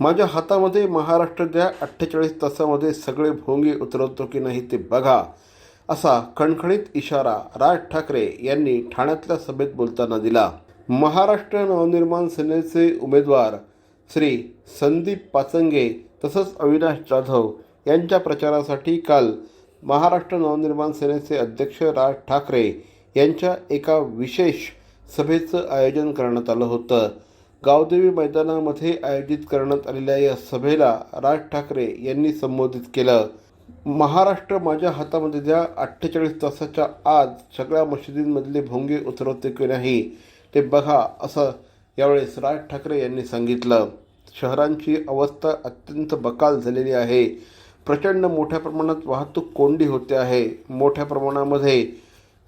माझ्या हातामध्ये महाराष्ट्र अठ्ठेचाळीस तासामध्ये सगळे भोंगे उतरवतो की नाही ते बघा असा खणखणीत इशारा राज ठाकरे यांनी ठाण्यातल्या सभेत बोलताना दिला. महाराष्ट्र नवनिर्माण सेनेचे उमेदवार श्री संदीप पाचंगे तसंच अविनाश जाधव यांच्या प्रचारासाठी काल महाराष्ट्र नवनिर्माण सेनेचे अध्यक्ष राज ठाकरे यांच्या एका विशेष सभेचं आयोजन करण्यात आलं होतं. गावदेवी मैदानामध्ये आयोजित करण्यात आलेल्या या सभेला राज ठाकरे यांनी संबोधित केलं. महाराष्ट्र माझ्या हातामध्ये द्या अठ्ठेचाळीस तासाच्या आज सगळ्या मशिदींमधले भोंगे उतरवते की नाही ते बघा असं यावेळेस राज ठाकरे यांनी सांगितलं. शहरांची अवस्था अत्यंत बकाल झालेली आहे. प्रचंड मोठ्या प्रमाणात वाहतूक कोंडी होते आहे. मोठ्या प्रमाणामध्ये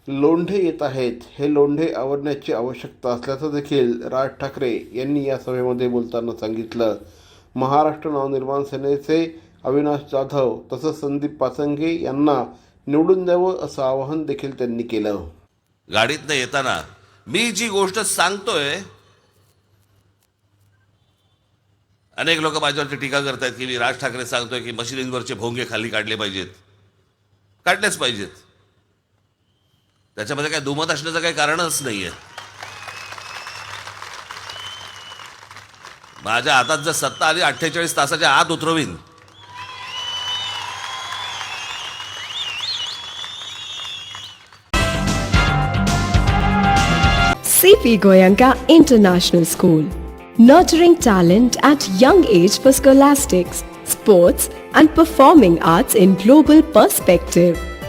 लोंढे येत आहेत. हे लोंढे आवरण्याची आवश्यकता असल्याचं देखील राज ठाकरे यांनी या सभेमध्ये बोलताना सांगितलं. महाराष्ट्र नवनिर्माण सेनेचे अविनाश जाधव तसंच संदीप पाचंगे यांना निवडून द्यावं असं आवाहन देखील त्यांनी केलं. गाडीतनं येताना मी जी गोष्ट सांगतोय अनेक लोक माझ्यावरती टीका करतायत की मी राज ठाकरे सांगतोय की मशिनींवरचे भोंगे खाली काढले पाहिजेत. काढलेच पाहिजेत. त्याच्यामध्ये काय दुमत असण्याचं काही कारणच नाही आहे माझ्या हातात जर सत्ता आली अठ्ठेचाळीस तासाच्या आत उतरवीन. CP Goenka international school nurturing talent at young age for scholastics sports and performing arts in global perspective